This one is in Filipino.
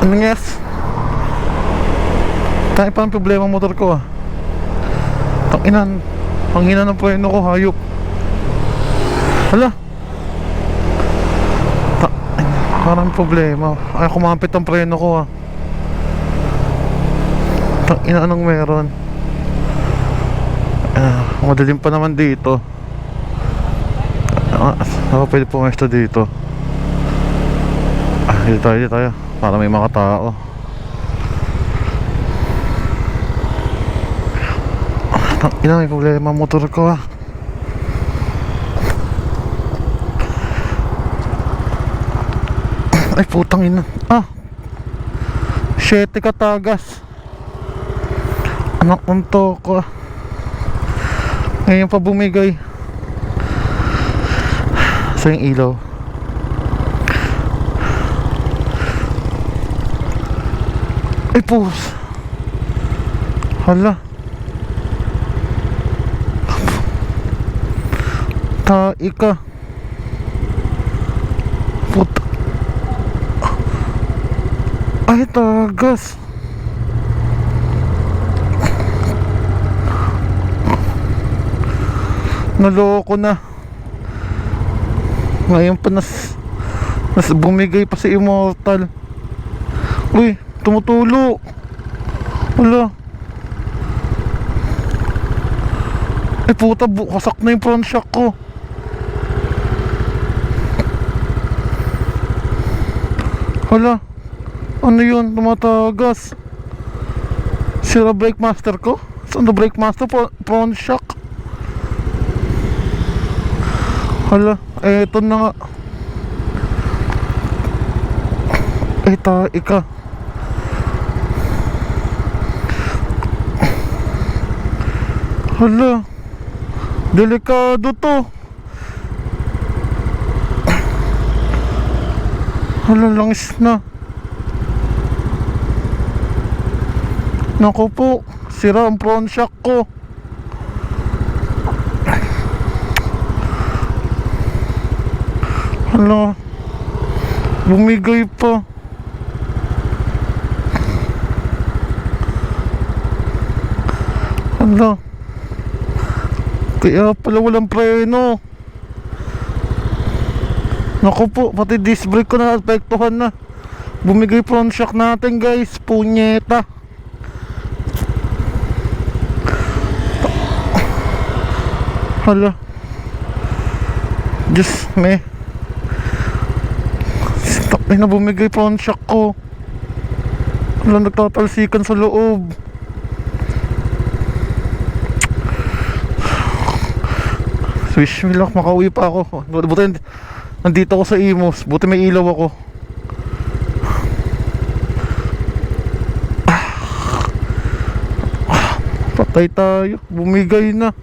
Ano yes? Tayo pa ang problema ang motor ko ah. Tanginan. Pangina ng preno ko, hayop. Hala. Ta parang problema. Ay, kumapit ang preno ko ah. Tangina anong meron? Ah, madilim pa naman dito. Ah, ako pwede pumesto dito. Dito tayo, dito tayo. Para may mga tao. Tang ina, may problema motor ko ah. Ay, putang ina. Ah. Shete katagas. Anak ng toko ah. Ngayon pa bumigay. Sa yung ilaw. Ay, pus. Hala. Tai ka. Put. Ay, tagas. Naloko na. Ngayon pa nas, nas bumigay pa si Immortal. Uy, tumutulo. Wala. Ay puta, bu- kasak na yung front shock ko. Hala. Ano yun? Tumatagas. Sira brake master ko? Saan na brake master? Front shock. Hala. Eh, ito na nga. Eh, ta, ika. Hala. Delikado to. Hala, langis na. Naku po, sira ang front shock ko. Hala, bumigay pa. Hala, kaya pala walang preno. Naku po, pati disc brake ko na apektuhan na. Bumigay front shock natin guys, punyeta. Hala. Diyos me. Stop na bumigay front shock ko. Hala, nagtatalsikan sa loob. Wish me luck, makauwi pa ako. Buti nandito ako sa Imos. Buti may ilaw ako. Patay tayo. Bumigay na.